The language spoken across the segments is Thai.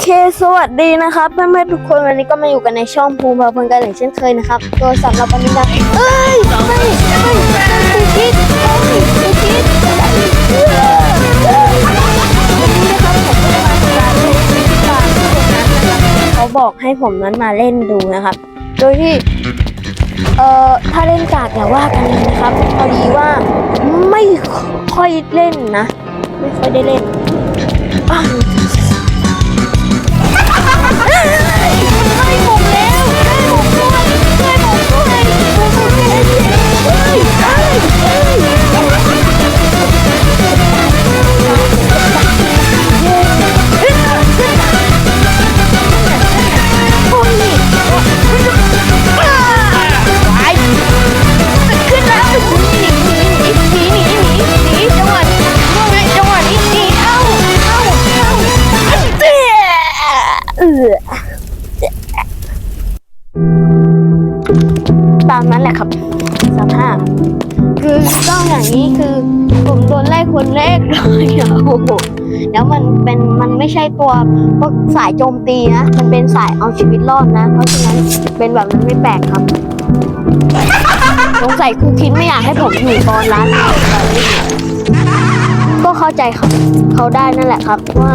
เคสวัสดีนะครับเพื่อนๆทุกคนวันนี้ก็มาอยู่กันในช่องภูมิภาพันกันอย่างเช่นเคยนะครับโดยสำหรับวันนี้นะเอ้ยไม่ไม่ไม่คิดไม่คิดวันนี้นะครับผมก็มาทำการเล่นที่บ้านที่ตรงนั้นนะครับเขาบอกให้ผมนั้นมาเล่นดูนะครับ โดยที่เอ่อถ้าเล่นกากอย่าว่ากันเลยนะครับพอดีว่าไม่ค่อยเล่นนะ ไม่ค่อยได้เล่น คนแรกเลยอะโอ้โหแล้วมันเป็นมันไม่ใช่ตัวพวกสายโจมตีนะ มันเป็นสายเอาชีวิตรอดนะ เพราะฉะนั้นเป็นแบบนั้นไม่แปลกครับสงสัยครูคิดไม่อยากให้ผมอยู่ตอนร้านก็เข้าใจครับเขาได้นั่นแหละครับ ว่า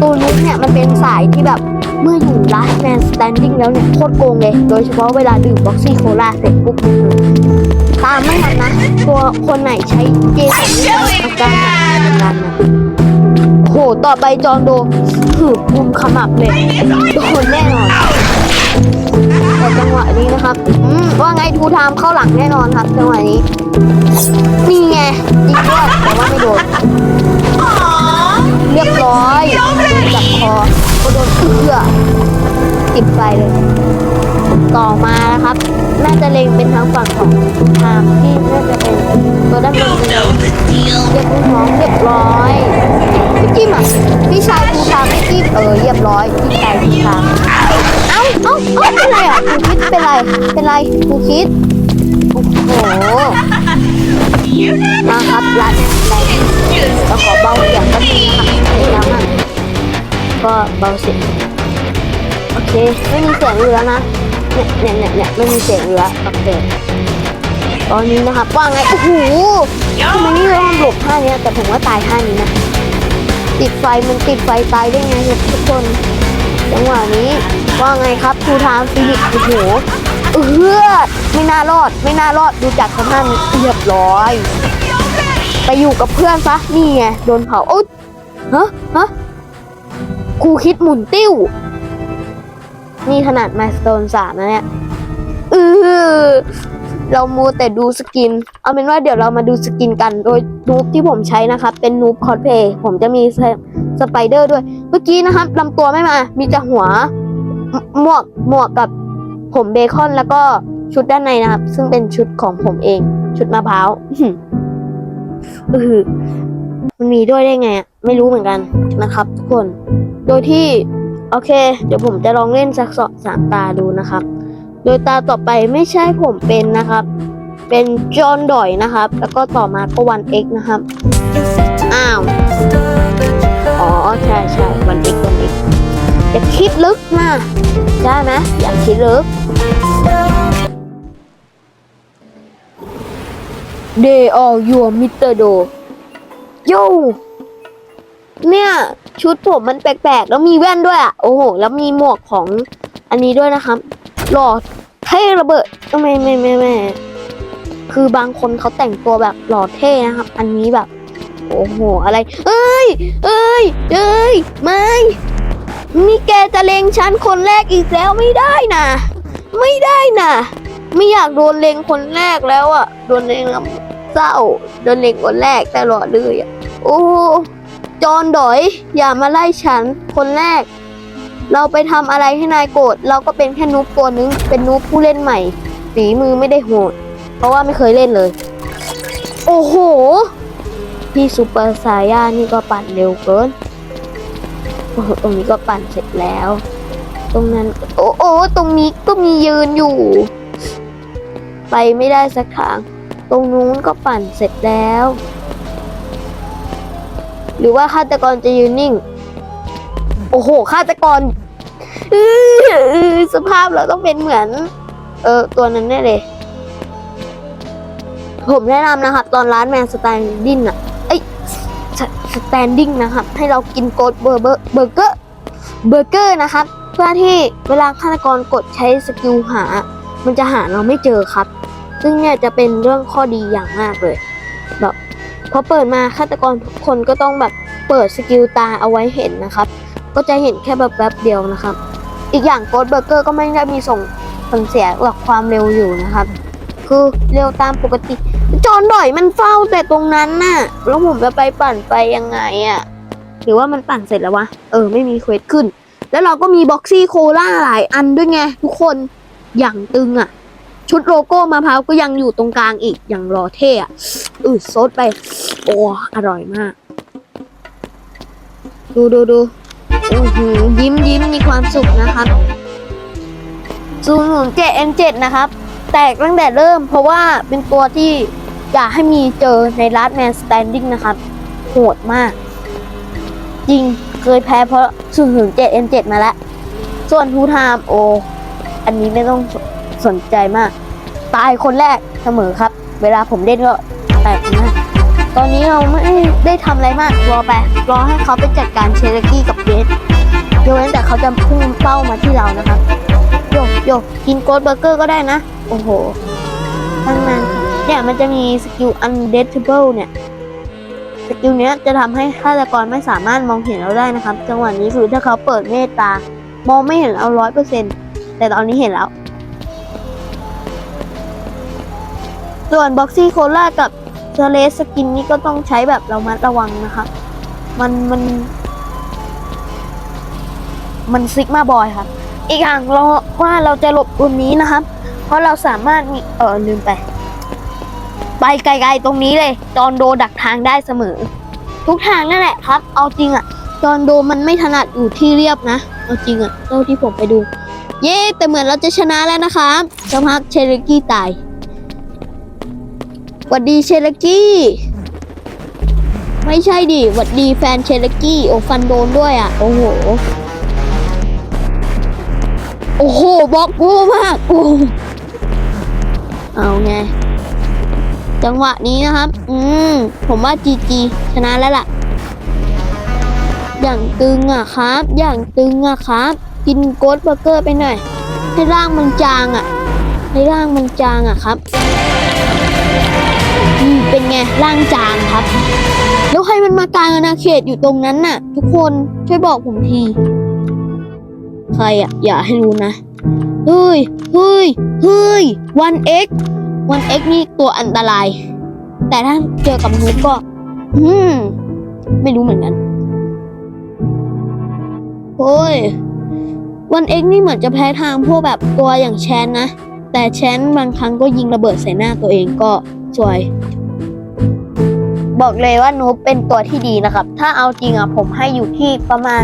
ตูนุกเนี่ยมันเป็นสายที่แบบเมื่ออยู่ last man standing แล้วเนี่ยโคตรโกงเลย โดยเฉพาะเวลาดื่มบ็อกซี่โคลาเสร็จปุ๊บ ตามไม่ทันนะตัวคนไหนใช้เจสันนี่อาการหนักเหมือนกันะโหต่อไปจองโดหืบบุมขมับเลยโดนแน่นอนแต่จังหวะนี้นะครับอืมว่าไงทูไทามเข้าหลังแน่นอนครับจังหวะนี้ นี่ไงจริงด้วยแต่ว่าไม่โดนเรียบร้อยโดนจับคอก็โดนเอื้อติดไฟเลย ต่อมานะครับ น่าจะเล็งเป็นทางฝั่งของทางที่น่าจะเป็นตัวด้านบนเลยเรียบร้อยเรียบร้อยพี่จิ้มอะพี่ชายภูทางพี่จิ้มเออเรียบร้อยพี่ชายภูทางเอ้าเอ้าเอ้าเป็นไรอะภูคิดเป็นไรเป็นไรภูคิดโอ้โหมาครับรัดแรงก็ขอเบาเสียงก็ดีนะครับแล้วก็เบาเสียงโอเค ไม่มีเสียงเรือนะ เนี่ยเนี่ยเนี่ยเนี่ยไม่มีเสียงเรือโอเคตอนนี้นะครับว่าไงโอ้โหทำไมนี่เราหลบท่านี้แต่ผมว่าตายท่านี้นะติดไฟมันติดไฟตายได้ไงเนี่ยทุกคนจังหวะนี้ว่าไงครับทูทามฟิลิปโอ้โหเออไม่น่ารอดไม่น่ารอดดูจากสภาพนี้เรียบร้อย ไปอยู่กับเพื่อนซะนี่ไงโดนเผาโอ๊ยฮะฮะครูคิดหมุนติ้ว นี่ขนาดมาสโตนสามนะเนี่ยเออเรามูแต่ดูสกิน เอาเป็นว่าเดี๋ยวเรามาดูสกินกัน โดยนูบที่ผมใช้นะครับ เป็นนูบคอสเพย์ผมจะมีสไปเดอร์ด้วย เมื่อกี้นะครับลำตัวไม่มา มีแต่หัว หมวก หมวกกับผมเบคอนแล้วก็ชุดด้านในนะครับ ซึ่งเป็นชุดของผมเอง ชุดมะพร้าวเออมันมีด้วยได้ไงอะไม่รู้เหมือนกันนะครับ ทุกคน โดยที่ โอเค เดี๋ยวผมจะลองเล่นสักสองสามตาดูนะครับ โดยตาต่อไปไม่ใช่ผมเป็นนะครับ เป็นจอห์นดอยนะครับ แล้วก็ต่อมาก็วันเอ็กนะครับ อ้าว อ๋อใช่ใช่วันเอ็กวันเอ็กอย่าคิดลึกนะได้ไหมอย่าคิดลึก Day all your Mr. Do โย เนี่ย ชุดผมมันแปลกๆ แล้วมีแว่นด้วยอะ โอ้โห แล้วมีหมวกของอันนี้ด้วยนะครับ หล่อเท่ระเบิดไม่ไม่ไม่ไม่คือบางคนเขาแต่งตัวแบบหล่อเท่นะครับ อันนี้แบบ โอ้โห อะไร เอ้ย เอ้ย เอ้ย ไม่นี่แกจะเลงฉันคนแรกอีกแล้วไม่ได้นะ ไม่ได้นะไม่อยากโดนเลงคนแรกแล้วอะ โดนเลงแล้วเศร้า โดนเลงคนแรกตลอดเลยอะ โอ้โห จอนดอย อย่ามาไล่ฉัน คนแรก เราไปทำอะไรให้นายโกรธ เราก็เป็นแค่นูบตัวนึง เป็นนูบผู้เล่นใหม่ ฝีมือไม่ได้โหด เพราะว่าไม่เคยเล่นเลย โอ้โห พี่ซูเปอร์ไซย่านี่ก็ปั่นเร็วเกิน ตรงนี้ก็ปั่นเสร็จแล้ว ตรงนั้น โอ้โอ้ตรงนี้ก็มียืนอยู่ ไปไม่ได้สักทางตรงนู้นก็ปั่นเสร็จแล้ว รือว่าฆาตกรจะยืนนิ่ง โอ้โหฆาตกรสภาพเราต้องเป็นเหมือน เออตัวนั้นแน่เลย ผมแนะนำนะครับ ตอนร้านแมนสแตนดิ้งอะเอ้ยสแตนดิ้งนะครับ ให้เรากินโกดเบอร์เบอร์เบอร์เกอร์เบอร์เกอร์นะครับ เพื่อที่เวลาฆาตกรกดใช้สกิลหา มันจะหาเราไม่เจอครับ ซึ่งเนี่ยจะเป็นเรื่องข้อดีอย่างมากเลยแบบ พอเปิดมาฆาตกรทุกคนก็ต้องแบบเปิดสกิลตาเอาไว้เห็นนะครับ ก็จะเห็นแค่แบบแป๊บเดียวนะครับ อีกอย่างโกดเบอร์เกอร์ก็ไม่ได้มีส่งผลเสียหลักความเร็วอยู่นะครับ คือเร็วตามปกติ จอนด่อยมันเฝ้าแต่ตรงนั้นน่ะ แล้วผมจะไปปั่นไปยังไงอะหรือว่ามันปั่นเสร็จแล้ววะ เออ ไม่มีเควสขึ้น แล้วเราก็มีบ็อกซี่โคล่าหลายอันด้วยไงทุกคน อย่างตึงอะ ชุดโลโก้มะพร้าวก็ยังอยู่ตรงกลางอีกอย่างรอเท่อะอือซดไป โอ้อร่อยมาก ดูดูดูอื้อหือยิ้มยิ้มมีความสุขนะครับซูนย์เจ็ดเอ็มเจ็ดนะครับ แตกตั้งแต่เริ่ม เพราะว่าเป็นตัวที่อยากให้มีเจอในรัดแมนสแตนดิ้งนะครับ โหดมาก จริงเคยแพ้เพราะศูนย์ศูนย์เจ็ดเอ็มเจ็ดมาแล้ว ส่วนทูไทม์โอ อันนี้ไม่ต้อง สนใจมาก ตายคนแรกเสมอครับ เวลาผมเล่นก็แตกมากตอนนี้เราไม่ได้ทำอะไรมากรอไปรอให้เขาไปจัดการเชลกี้กับเบสยกเว้นแต่เขาจะพุ่งเป้ามาที่เรานะครับโยกโยกกินโกดเบอร์เกอร์ก็ได้นะ โอ้โหตั้งนานเนี่ยมันจะมีสกิล undeadable เนี่ยสกิลเนี้ยจะทำให้ฆาตกรไม่สามารถมองเห็นเราได้นะครับ จังหวะนี้คือถ้าเขาเปิดเมตตามองไม่เห็นเราร้อยเปอร์เซ็นต์แต่ตอนนี้เห็นแล้ว ส่วนบ็อกซี่โคล่ากับเซเลสสกินนี่ก็ต้องใช้แบบเรามัดระวังนะครับมันมัน มันซิกมาบอยครับ อีกอย่างเราว่าเราจะหลบตัวนี้นะครับ เพราะเราสามารถมีเออลืมไป ไปไกลๆตรงนี้เลย จอนโดดักทางได้เสมอ ทุกทางนั่นแหละครับ เอาจริงอะจอนโดมันไม่ถนัดอยู่ที่เรียบนะ เอาจริงอะเท่าที่ผมไปดู เย้แต่เหมือนเราจะชนะแล้วนะครับสักพักเชลกี้ตาย หวัดดีเชลกี้ ไม่ใช่ดิหวัดดีแฟนเชลกี้ โอ้ฟันโดนด้วยอะโอ้โห โอ้โหบล็อกกูมากโอ้เอาไง จังหวะนี้นะครับ อืม ผมว่าจีจีชนะแล้วล่ะ อย่างตึงอะครับ อย่างตึงอะครับ กินโกดเบอร์เกอร์ไปหน่อย ให้ร่างมันจางอะ ให้ร่างมันจางอะครับ เป็นไงร่างจางครับ แล้วใครมันมากลางอาณาเขตอยู่ตรงนั้นน่ะ ทุกคนช่วยบอกผมที ใครอะอย่าให้รู้นะ เฮ้ย เฮ้ย เฮ้ย วันเอ็กวันเอ็กนี่ตัวอันตราย แต่ถ้าเจอกับนุ๊กก็อืมไม่รู้เหมือนกันโอ้ยวันเอ็กนี่เหมือนจะแพ้ทางพวกแบบตัวอย่างแชนนะ แต่แชนบางครั้งก็ยิงระเบิดใส่หน้าตัวเองก็สวย บอกเลยว่านูบเป็นตัวที่ดีนะครับ ถ้าเอาจริงอะผมให้อยู่ที่ประมาณ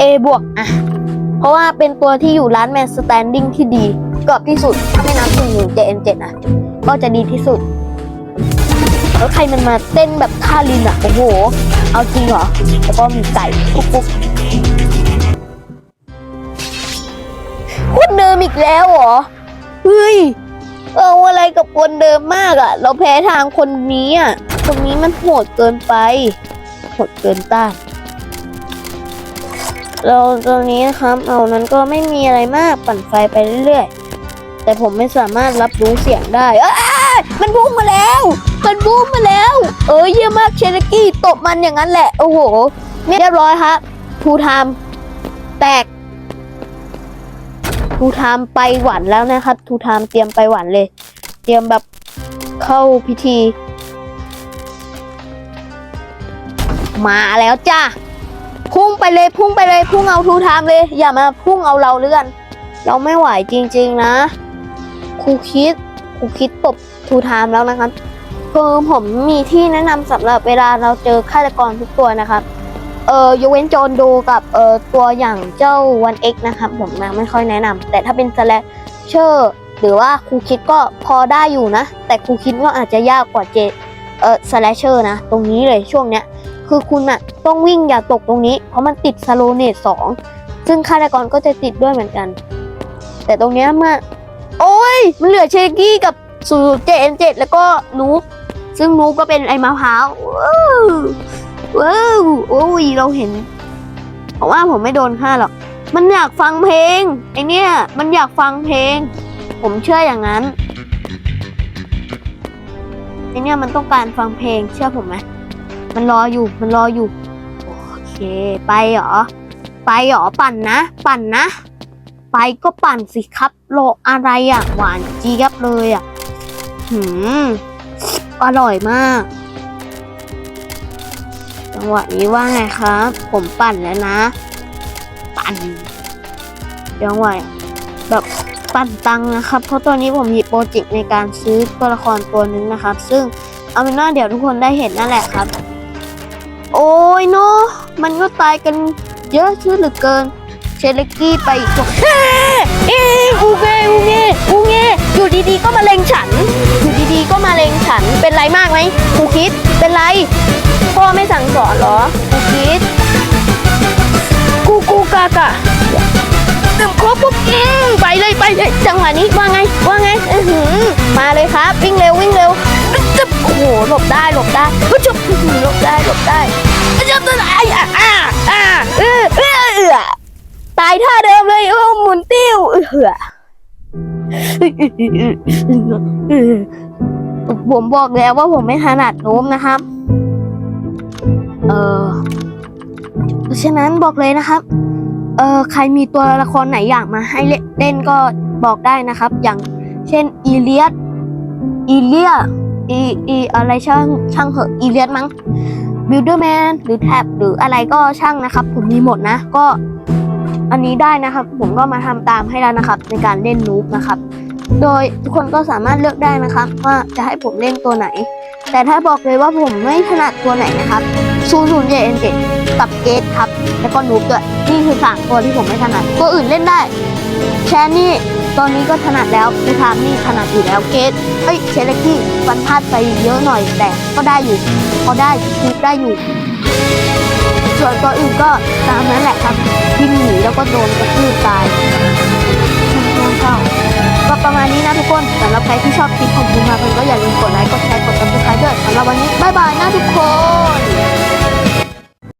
A บวกอะ เพราะว่าเป็นตัวที่อยู่ร้านแมนสแตนดิ้งที่ดีกือบที่สุด ถ้าไม่นับถึงหนึ่ง JN7 นะก็จะดีที่สุด แล้วใครมันมาเต้นแบบท่าลินอะ โอ้โห เอาจริงเหรอ แล้วก็มีไก่กุ๊กกุ๊กคนเดิมอีกแล้วเหรอ เฮ้ย เอาอะไรกับคนเดิมมากอะ เราแพ้ทางคนนี้อะ คนนี้มันโหดเกินไป โหดเกินต้านเราตรงนี้นะครับ เอานั้นก็ไม่มีอะไรมากปั่นไฟไปเรื่อยๆ แต่ผมไม่สามารถรับรู้เสียงได้ เอ้ยมันบุ้มมาแล้ว มันบุ้มมาแล้ว เออเยี่ยมมากเชนกี้ตบมันอย่างนั้นแหละ โอ้โหเรียบร้อยครับทูไทม์แตกทูไทม์ไปหวันแล้วนะครับทูไทม์เตรียมไปหวันเลย เตรียมแบบเข้าพิธี มาแล้วจ้าพุ่งไปเลยพุ่งไปเลยพุ่งเอาทูไทม์เลย อย่ามาพุ่งเอาเราเลื่อน เราไม่ไหวจริง ๆ นะครูคิดครูคิดตบทูไทม์แล้วนะครับคือผมมีที่แนะนำสำหรับเวลาเราเจอฆาตกรทุกตัวนะครับเออยกเว้นโจนดูกับเออตัวอย่างเจ้าวันเอ็กนะครับผมนะไม่ค่อยแนะนำแต่ถ้าเป็นสแลชเชอร์หรือว่าครูคิดก็พอได้อยู่นะ แต่ครูคิดว่าอาจจะยากกว่าเจเออสแลชเชอร์นะ ตรงนี้เลยช่วงเนี้ย คือคุณอะต้องวิ่งอย่าตกตรงนี้ เพราะมันติดสโลเนตสองซึ่งฆาตกรก็จะติดด้วยเหมือนกัน แต่ตรงเนี้ยมาโอ้ยมันเหลือเชคกี้กับสูเจนเจ็ดแล้วก็นูบซึ่งนูบก็เป็นไอ้มะพร้าวว้าวว้าวโอ้ยเราเห็นผมว่าผมไม่โดนฆ่าหรอก มันอยากฟังเพลงไอเนี้ยมันอยากฟังเพลง ผมเชื่ออย่างนั้นไอเนี้ยมันต้องการฟังเพลงเชื่อผมไหม มันรออยู่ มันรออยู่ โอเค ไปเหรอ ไปเหรอ ปั่นนะ ปั่นนะ ไปก็ปั่นสิครับ โลอะไรอะ หวานเจี๊ยบเลยอะ หืม อร่อยมาก จังหวะนี้ว่าไงครับ ผมปั่นแล้วนะ ปั่น จังหวะแบบปั่นตังนะครับ เพราะตอนนี้ผมหยิบโปรเจกต์ในการซื้อตัวละครตัวนึงนะครับ ซึ่งเอาเป็นว่าเดี๋ยวทุกคนได้เห็นนั่นแหละครับ โอ้ยเนาะมันก็ตายกันเยอะชื่อเหลือเกิน เชลกี้ไปอีกตัวเอ๊ะเอ๊ะอูเงอูเงอูเงอยู่ดีๆก็มาเลงฉัน อยู่ดีๆก็มาเลงฉันเป็นไรมากไหมครูคิดเป็นไรพ่อไม่สั่งสอนเหรอครูคิดกูกูกากะตึมครบปุ๊บอืมไปเลยไปเลยจังหวะนี้ว่าไงว่าไงอือหือมาเลยครับ วิ่งเร็ววิ่งเร็ว หหลบได้หลบได้ปุ๊บจุ๊บอื้อหลบได้หลบได้จึ๊บไอ้อะอะอะเออเออเออตายท่าเดิมเลยโอ้หมุนติ้วเออผมบอกแล้วว่าผมไม่ถนัดโน้มนะครับ เออเพราะฉะนั้นบอกเลยนะครับ เออใครมีตัวละครไหนอยากมาให้เล่นก็บอกได้นะครับ อย่างเช่นอีเลียสอีเลีย อีอีอะไรช่างช่างเหอะอีเลียสมั้งบิลเดอร์แมนหรือแท็บหรืออะไรก็ช่างนะครับ ผมมีหมดนะก็อันนี้ได้นะครับ ผมก็มาทำตามให้แล้วนะครับ ในการเล่นนูบนะครับ โดยทุกคนก็สามารถเลือกได้นะครับ ว่าจะให้ผมเล่นตัวไหน แต่ถ้าบอกเลยว่าผมไม่ถนัดตัวไหนนะครับซูซูนเจเอ็นเจกับเกตครับ แล้วก็นูบด้วยนี่คือสามตัวที่ผมไม่ถนัดตัวอื่นเล่นได้แชนนี่ ตอนนี้ก็ถนัดแล้วในทามนี่ถนัดอยู่แล้วเกตเอ้ยเชลกี้ฟันพลาดไปเยอะหน่อยแต่ก็ได้อยู่พอได้นูบได้อยู่ ส่วนตัวอื่นก็ตามนั้นแหละครับวิ่งหนีแล้วก็โดนกระทืบตายช่างเศร้าก็ประมาณนี้นะทุกคนสำหรับใครที่ชอบคลิปของบูมาเพิ่นก็อย่าลืมกดไลค์กดแชร์กดติดตามด้วยสำหรับวันนี้บ๊ายบายนะทุกคน